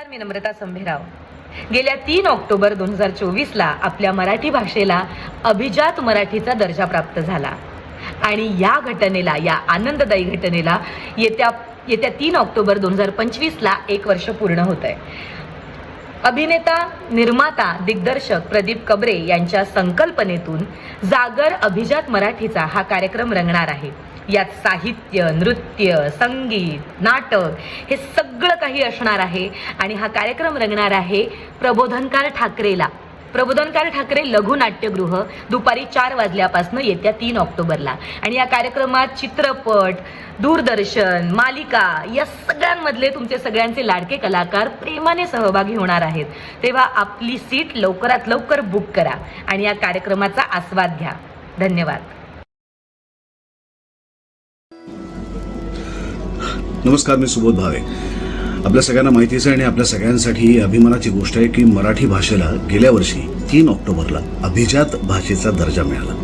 नमस्कार मी नम्रता संभेराव. गेल्या तीन ऑक्टोबर दोन हजार चोवीसला आपल्या मराठी भाषेला अभिजात मराठीचा दर्जा प्राप्त झाला. आणि या घटनेला या आनंददायी घटनेला येत्या येत्या तीन ऑक्टोबर दोन हजार पंचवीसला एक वर्ष पूर्ण होत आहे अभिनेता निर्माता दिग्दर्शक प्रदीप कबरे यांच्या संकल्पनेतून जागर अभिजात मराठीचा हा कार्यक्रम रंगणार आहे. यात साहित्य नृत्य संगीत नाटक हे सगळं काही असणार आहे. आणि हा कार्यक्रम रंगणार आहे प्रबोधनकार ठाकरेला. प्रबोधनकार ठाकरे लघु नाट्यगृह दुपारी चार वाजल्यापासून येत्या तीन ऑक्टोबरला. आणि या कार्यक्रमात चित्रपट दूरदर्शन मालिका या सगळ्यांमधले तुमचे सगळ्यांचे लाडके कलाकार प्रेमाने सहभागी होणार आहेत. तेव्हा आपली सीट लवकरात लवकर बुक करा आणि या कार्यक्रमाचा आस्वाद घ्या. धन्यवाद. नमस्कार मी सुबोध भावे. आपल्या सगळ्यांना माहितीच आहे आणि आपल्या सगळ्यांसाठी ही अभिमानाची गोष्ट आहे की मराठी भाषेला गेल्या वर्षी तीन ऑक्टोबरला अभिजात भाषेचा दर्जा मिळाला.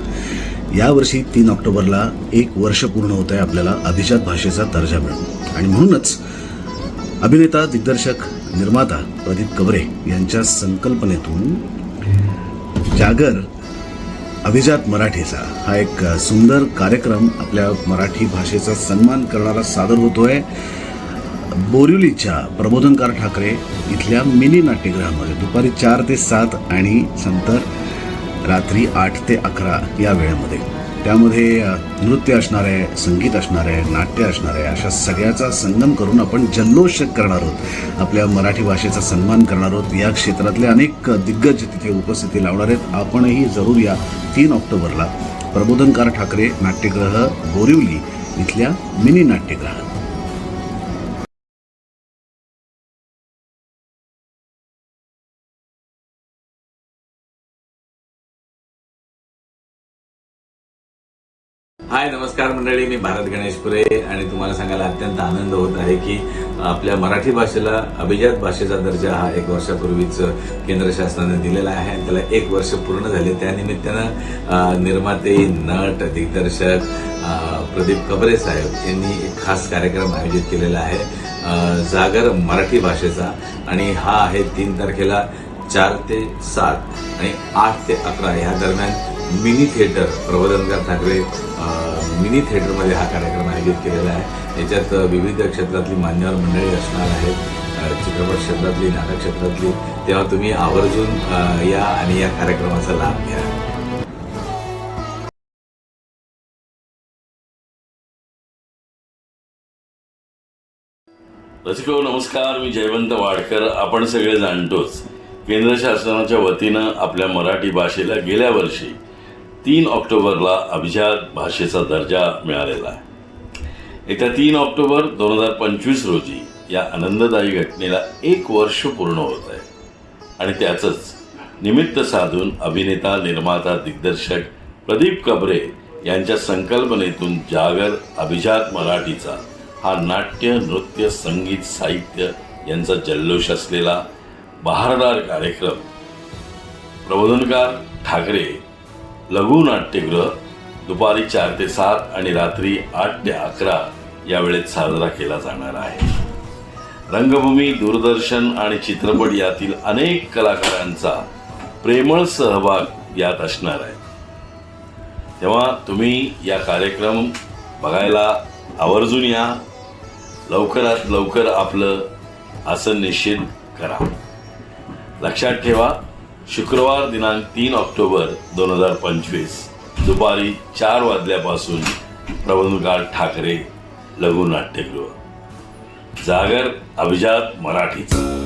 यावर्षी तीन ऑक्टोबरला एक वर्ष पूर्ण होत आहे आपल्याला अभिजात भाषेचा दर्जा मिळून आणि म्हणूनच अभिनेता दिग्दर्शक निर्माता प्रदीप कवरे यांच्या संकल्पनेतून जागर अभिजात मराठीचा हा एक सुंदर कार्यक्रम आपल्या मराठी भाषेचा सन्मान करणारा सादर होतोय. बोरिवलीच्या प्रबोधनकार ठाकरे इथल्या मिनी नाट्यगृहामध्ये दुपारी चार ते सात आणि नंतर रात्री आठ ते अकरा या वेळेमध्ये. त्यामध्ये नृत्य असणार आहे संगीत असणार आहे नाट्य असणार आहे अशा सगळ्याचा संगम करून आपण जल्लोष करणार आहोत. आपल्या मराठी भाषेचा सन्मान करणार आहोत. या क्षेत्रातले अनेक दिग्गज तिथे उपस्थिती लावणार आहेत. आपणही जरूर या तीन ऑक्टोबरला प्रबोधनकार ठाकरे नाट्यगृह बोरिवली इथल्या मिनी नाट्यगृहात हाय नमस्कार मंडळी मी भारत गणेशपुरे आणि तुम्हाला सांगायला अत्यंत आनंद होत आहे की आपल्या मराठी भाषेला अभिजात भाषेचा दर्जा हा एक वर्षापूर्वीच केंद्र शासनाने दिलेला आहे. आणि त्याला एक वर्ष पूर्ण झाले. त्यानिमित्तानं निर्माते नट दिग्दर्शक प्रदीप कबरे साहेब यांनी एक खास कार्यक्रम आयोजित केलेला आहे जागर मराठी भाषेचा. आणि हा आहे तीन तारखेला चार ते सात आणि आठ ते अकरा ह्या दरम्यान mini theatre Prabodhankar Thackeray mini थिएटरमध्ये हा कार्यक्रम आयोजित केलेला आहे. याच्यात विविध क्षेत्रातली मान्यवर मंडळी असणार आहेत. चित्रपट क्षेत्रातली नाटक क्षेत्रातली. तेव्हा तुम्ही आवर्जून या आणि या कार्यक्रमाचा लाभ घ्या. रसिको नमस्कार. मी जयवंत वाडकर. आपण सगळे जाणतोच. केंद्र शासनाच्या वतीनं आपल्या मराठी भाषेला गेल्या वर्षी तीन ऑक्टोबरला अभिजात भाषेचा दर्जा मिळालेला आहे. येत्या तीन ऑक्टोबर दोन हजार पंचवीस रोजी या आनंददायी घटनेला एक वर्ष पूर्ण होत आहे. आणि त्याचंच निमित्त साधून अभिनेता निर्माता दिग्दर्शक प्रदीप कबरे यांच्या संकल्पनेतून जागर अभिजात मराठीचा हा नाट्य नृत्य संगीत साहित्य यांचा जल्लोष असलेला बहारदार कार्यक्रम प्रबोधनकार ठाकरे लघु नाट्यगृह दुपारी चार ते सात आणि रात्री आठ ते अकरा या वेळेत साजरा केला जाणार आहे. रंगभूमी दूरदर्शन आणि चित्रपट यातील अनेक कलाकारांचा प्रेमळ सहभाग यात असणार आहे. तेव्हा तुम्ही या कार्यक्रम बघायला आवर्जून या. लवकरात लवकर आपलं आसन निश्चित करा. लक्षात ठेवा शुक्रवार दिनांक तीन ऑक्टोबर दोन हजार पंचवीस दुपारी चार वाजल्यापासून प्रबंधकार ठाकरे लघु नाट्यगृह जागर अभिजात मराठीचा.